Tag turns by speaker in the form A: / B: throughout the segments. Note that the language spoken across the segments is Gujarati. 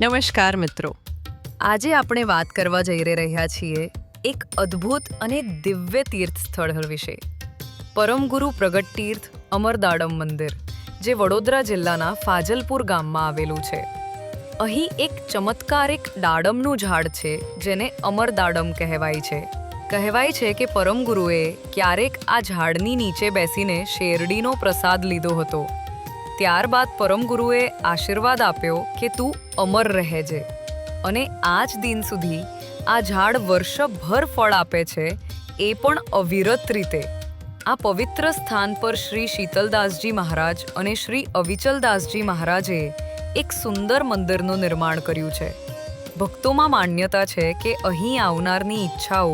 A: નમસ્કાર મિત્રો.
B: આજે આપણે વાત કરવા જઈ રહ્યા છીએ એક અદ્ભુત અને દિવ્ય તીર્થ સ્થળ વિશે પરમગુરુ પ્રગટ તીર્થ અમરદાડમ મંદિર, જે વડોદરા જિલ્લાના ફાજલપુર ગામમાં આવેલું છે. અહીં એક ચમત્કારિક દાડમનું ઝાડ છે, જેને અમરદાડમ કહેવાય છે. કહેવાય છે કે પરમગુરુએ ક્યારેક આ ઝાડની નીચે બેસીને શેરડીનો પ્રસાદ લીધો હતો. ત્યારબાદ પરમગુરુએ આશીર્વાદ આપ્યો કે તું અમર રહેજે અને આ જ દિન સુધી આ ઝાડ વર્ષભર ફળ આપે છે, એ પણ અવિરત રીતે. આ પવિત્ર સ્થાન પર શ્રી શીતલદાસજી મહારાજ અને શ્રી અવિચલદાસજી મહારાજે એક સુંદર મંદિરનું નિર્માણ કર્યું છે. ભક્તોમાં માન્યતા છે કે અહીં આવનારની ઈચ્છાઓ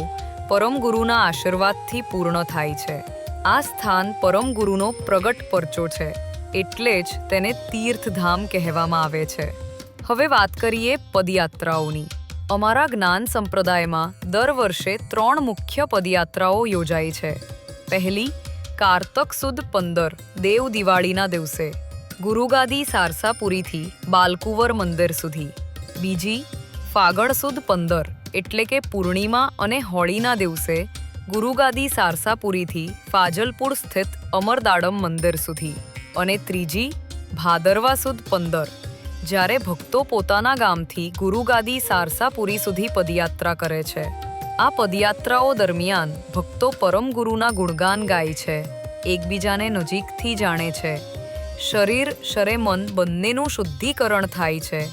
B: પરમગુરુના આશીર્વાદથી પૂર્ણ થાય છે. આ સ્થાન પરમગુરુનો પ્રગટ પરચો છે. એટલે જ તેને તીર્થધામ કહેવામાં આવે છે. હવે વાત કરીએ પદયાત્રાઓની. અમારા જ્ઞાન સંપ્રદાયમાં દર વર્ષે ત્રણ મુખ્ય પદયાત્રાઓ યોજાય છે. પહેલી, કારતક સુદ પંદર, દેવ દિવાળીના દિવસે, ગુરુગાદી સારસાપુરીથી બાલકુવર મંદિર સુધી. બીજી, ફાગણ સુદ પંદર, એટલે કે પૂર્ણિમા અને હોળીના દિવસે, ગુરુગાદી સારસાપુરીથી ફાજલપુર સ્થિત અમરદાડમ મંદિર સુધી. અને ત્રીજી, ભાદરવા સુદ પંદર. જ્યારે ભક્તો પોતાના ગામથી ગુરુગાદી સારસાપુરી સુધી પદયાત્રા કરે છે. આ પદયાત્રાઓ દરમિયાન ભક્તો પરમ ગુરુના ગુણગાન ગાય છે, એકબીજાને નજીકથી જાણે છે. શરીર, શરે મન બંનેનું શુદ્ધિકરણ થાય છે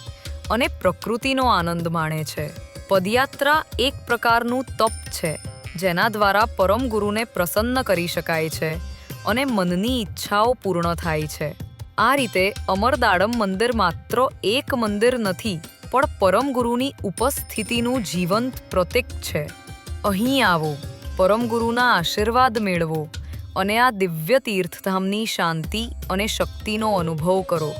B: અને પ્રકૃતિનો આનંદ માણે છે. પદયાત્રા એક પ્રકારનું તપ છે, જેના દ્વારા પરમ ગુરુને પ્રસન્ન કરી શકાય છે. અને મનની ઈચ્છાઓ પૂર્ણ થાય છે. આ રીતે અમરદાડમ મંદિર માત્ર એક મંદિર નથી, પણ પરમ ગુરુની ઉપસ્થિતિનું જીવંત પ્રતીક છે. અહીં આવો પરમ ગુરુના આશીર્વાદ મેળવો અને આ દિવ્ય તીર્થધામની શાંતિ અને શક્તિનો અનુભવ કરો.